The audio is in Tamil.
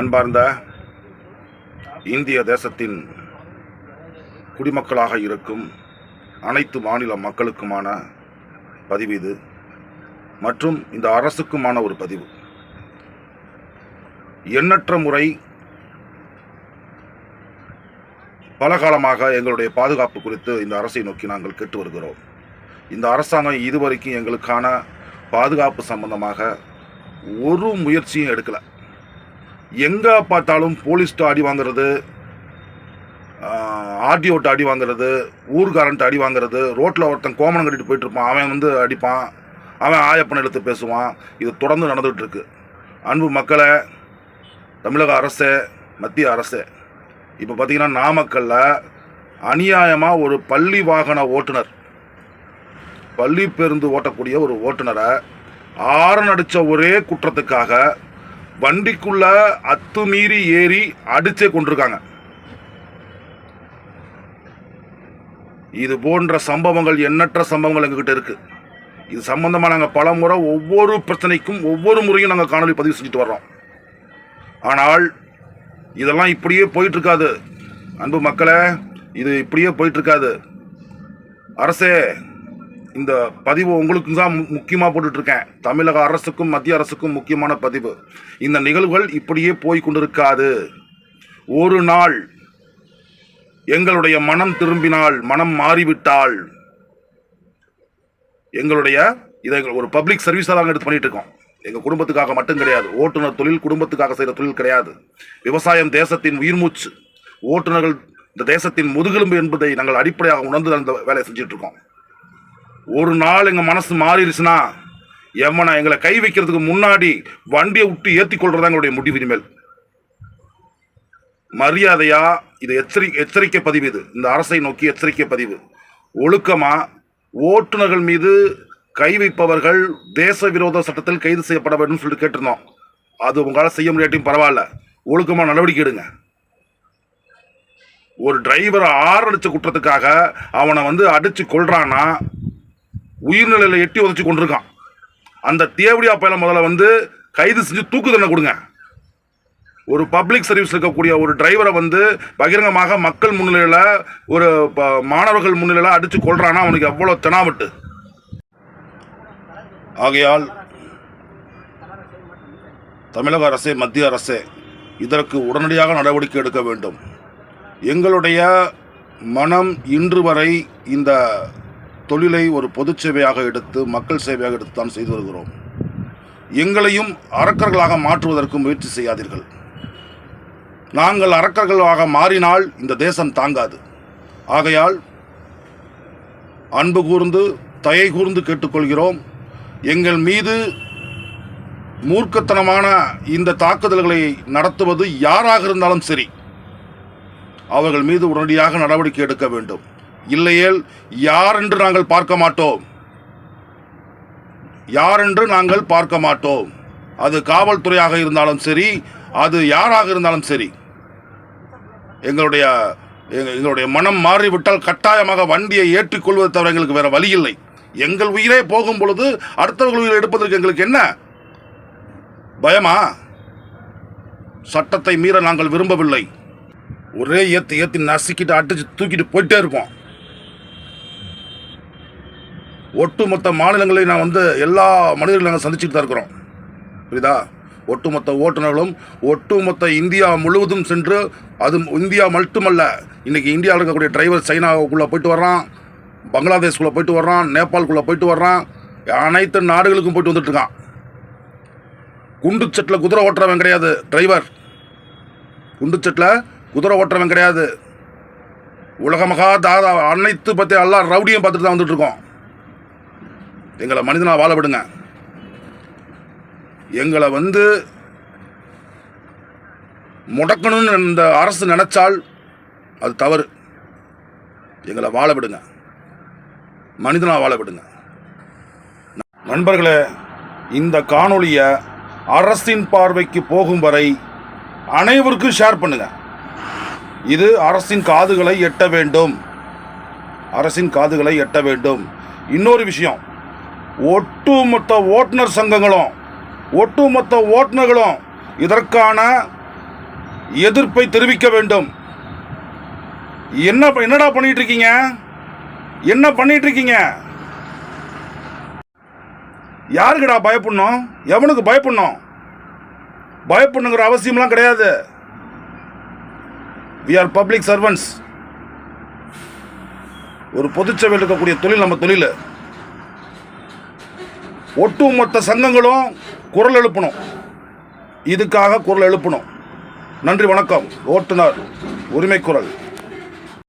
அன்பார்ந்த இந்திய தேசத்தின் குடிமக்களாக இருக்கும் அனைத்து மாநில மக்களுக்குமான பதிவு இது. மற்றும் இந்த அரசுக்குமான ஒரு பதிவு. எண்ணற்ற முறை பல காலமாக எங்களுடைய பாதுகாப்பு குறித்து இந்த அரசை நோக்கி நாங்கள் கேட்டு வருகிறோம். இந்த அரசாங்கம் இதுவரைக்கும் எங்களுக்கான பாதுகாப்பு சம்பந்தமாக ஒரு முயற்சியும் எடுக்கலை. எங்கே பார்த்தாலும் போலீஸ்ட்டு அடி வாங்குறது ஆர்டிஓட்ட அடி வாங்குறது ஊர்காரன்ட்டு அடி வாங்குறது ரோட்டில் ஒருத்தன் கோமணம் கட்டிட்டு போயிட்டு இருப்பான் அவன் வந்து அடிப்பான் அவன் ஆயப்பன் எடுத்து பேசுவான் இது தொடர்ந்து நடந்துகிட்ருக்கு அன்பு மக்களை தமிழக அரசு மத்திய அரசு இப்போ பார்த்திங்கன்னா நாமக்கல்லில் அநியாயமாக ஒரு பள்ளி வாகன ஓட்டுநர் பள்ளி பேருந்து ஓட்டக்கூடிய ஒரு ஓட்டுநரை ஆரன் அடித்த ஒரே குற்றத்துக்காக வண்டிக்குள்ள அத்துமீறி ஏறி அடிச்சே கொண்டிருக்காங்க. இது போன்ற சம்பவங்கள் எண்ணற்ற சம்பவங்கள் எங்ககிட்ட இருக்கு. இது சம்பந்தமா நாங்கள் பல முறை ஒவ்வொரு பிரச்சனைக்கும் ஒவ்வொரு முறையும் நாங்கள் காணொலி பதிவு செஞ்சுட்டு வர்றோம். ஆனால் இதெல்லாம் இப்படியே போயிட்டு இருக்காது அன்பு மக்களே இது இப்படியே போயிட்டு இருக்காது அரசே இந்த பதிவு உங்களுக்கு தான் முக்கியமாக போட்டுட்ருக்கேன். தமிழக அரசுக்கும் மத்திய அரசுக்கும் முக்கியமான பதிவு. இந்த நிகழ்வுகள் இப்படியே போய் கொண்டிருக்காது. ஒரு நாள் எங்களுடைய மனம் திரும்பினால் மனம் மாறிவிட்டால் எங்களுடைய இதை ஒரு பப்ளிக் சர்வீஸாக நாங்கள் எடுத்து பண்ணிட்டு இருக்கோம் எங்கள் குடும்பத்துக்காக மட்டும் கிடையாது. ஓட்டுநர் தொழில் குடும்பத்துக்காக செய்கிற தொழில் கிடையாது. விவசாயம் தேசத்தின் உயிர் மூச்சு. ஓட்டுநர்கள் இந்த தேசத்தின் முதுகெலும்பு என்பதை நாங்கள் அடிப்படையாக உணர்ந்து அந்த வேலையை செஞ்சுட்டு இருக்கோம் ஒரு நாள் எங்கள் மனசு மாறிடுச்சுன்னா எவனை எங்களை கை வைக்கிறதுக்கு முன்னாடி வண்டியை விட்டு ஏற்றி கொள்றதா எங்களுடைய முடிவு இனிமேல். மரியாதையா இது எச்சரி எச்சரிக்கை பதிவு இது. இந்த அரசை நோக்கி எச்சரிக்கை பதிவு. ஒழுக்கமா ஓட்டுநர்கள் மீது கை வைப்பவர்கள் தேச விரோத சட்டத்தில் கைது செய்யப்பட வேண்டும் சொல்லிட்டு கேட்டிருந்தோம். அது உங்களால் செய்ய முடியாட்டியும் பரவாயில்ல. ஒழுக்கமாக நடவடிக்கை எடுங்க. ஒரு டிரைவரை ஆறடிச்ச குற்றத்துக்காக அவனை வந்து அடித்து கொள்றான்னா உயிர்நிலையில் எட்டி உதச்சி கொண்டிருக்கான். அந்த தேவடியா பயலை முதல்ல வந்து கைது செஞ்சு தூக்கு தண்டனை கொடுங்க. ஒரு பப்ளிக் சர்வீஸ் இருக்கக்கூடிய ஒரு டிரைவரை வந்து பகிரங்கமாக மக்கள் முன்னிலையில் ஒரு ப- மாணவர்கள் முன்னிலையில் அடித்து கொள்றான்னா அவனுக்கு எவ்வளோ தெனாவட்டு. ஆகையால் தமிழக அரசே மத்திய அரசே இதற்கு உடனடியாக நடவடிக்கை எடுக்க வேண்டும். எங்களுடைய மனம் இன்று வரை இந்த தொழிலை ஒரு பொது சேவையாக எடுத்து மக்கள் சேவையாக எடுத்து தான் செய்து வருகிறோம். எங்களையும் அரக்கர்களாக மாற்றுவதற்கு முயற்சி செய்யாதீர்கள். நாங்கள் அரக்கர்களாக மாறினால் இந்த தேசம் தாங்காது. ஆகையால் அன்பு கூர்ந்து தயை கூர்ந்து கேட்டுக்கொள்கிறோம். எங்கள் மீது மூர்க்கத்தனமான இந்த தாக்குதல்களை நடத்துவது யாராக இருந்தாலும் சரி அவர்கள் மீது உடனடியாக நடவடிக்கை எடுக்க வேண்டும். இல்லையேல் யார் என்று நாங்கள் பார்க்க மாட்டோம். யார் என்று நாங்கள் பார்க்க மாட்டோம். அது காவல்துறையாக இருந்தாலும் சரி அது யாராக இருந்தாலும் சரி. எங்களுடைய எங்களுடைய மனம் மாறிவிட்டால் கட்டாயமாக வண்டியை ஏற்றிக்கொள்வதை தவிர எங்களுக்கு வேற வழி இல்லை. எங்கள் உயிரே போகும் பொழுது அடுத்தவர்கள் உயிரை எடுப்பதற்கு எங்களுக்கு என்ன? பயமா? சட்டத்தை மீற நாங்கள் விரும்பவில்லை. ஒரே ஏற்றி ஏத்தி நசுக்கிட்டு அடிச்சு தூக்கிட்டு போயிட்டே இருப்போம். ஒட்டுமொத்த மாநிலங்களையும் நான் வந்து எல்லா மனிதர்களையும் நாங்கள் சந்திச்சுட்டு தான் இருக்கிறோம். புரியுதா? ஒட்டுமொத்த ஓட்டுநர்களும் ஒட்டுமொத்த இந்தியா முழுவதும் சென்று அது இந்தியா மட்டுமல்ல இன்றைக்கி இந்தியாவில் இருக்கக்கூடிய டிரைவர் சைனாவுக்குள்ளே போயிட்டு வர்றான் பங்களாதேஷ்குள்ளே போயிட்டு வர்றான் நேபாளுக்குள்ளே போயிட்டு வர்றான் அனைத்து நாடுகளுக்கும் போயிட்டு வந்துட்டுருக்கான் குண்டுச்சட்டில் குதிரை ஓட்டுறவன் கிடையாது டிரைவர் குண்டுச்சட்டில் குதிரை ஓட்டுறவன் கிடையாது. உலக மகா தாதா அனைத்து பற்றி எல்லா ரவுடியும் பார்த்துட்டு தான் வந்துட்டுருக்கோம் எங்களை மனிதனாக வாழ விடுங்க. எங்களை வந்து முடக்கணும்னு இந்த அரசு நினச்சால் அது தவறு. எங்களை வாழ விடுங்க. மனிதனாக வாழ விடுங்க. நண்பர்களே இந்த காணொளியை அரசின் பார்வைக்கு போகும் வரை அனைவருக்கும் ஷேர் பண்ணுங்க. இது அரசின் காதுகளை எட்ட வேண்டும். அரசின் காதுகளை எட்ட வேண்டும். இன்னொரு விஷயம் ஒட்டுமொத்த ஓட்டுநர் சங்கங்களும் ஒட்டுமொத்த ஓட்டுநர்களும் இதற்கான எதிர்ப்பை தெரிவிக்க வேண்டும். என்ன என்னடா பண்ணிட்டு இருக்கீங்க என்ன பண்ணிட்டு இருக்கீங்க யாருக்குடா பயப்படணும்? எவனுக்கு பயப்படணும்? பயப்படணுங்கிற அவசியம்லாம் கிடையாது. வி ஆர் பப்ளிக் சர்வன்ஸ் ஒரு பொதுச்சபையில் இருக்கக்கூடிய தொழில் நம்ம தொழில். ஒட்டுமொத்த சங்கங்களும் குரல் எழுப்பணும். இதுக்காக குரல் எழுப்பணும். நன்றி வணக்கம். ஓட்டுநர் உரிமை குரல்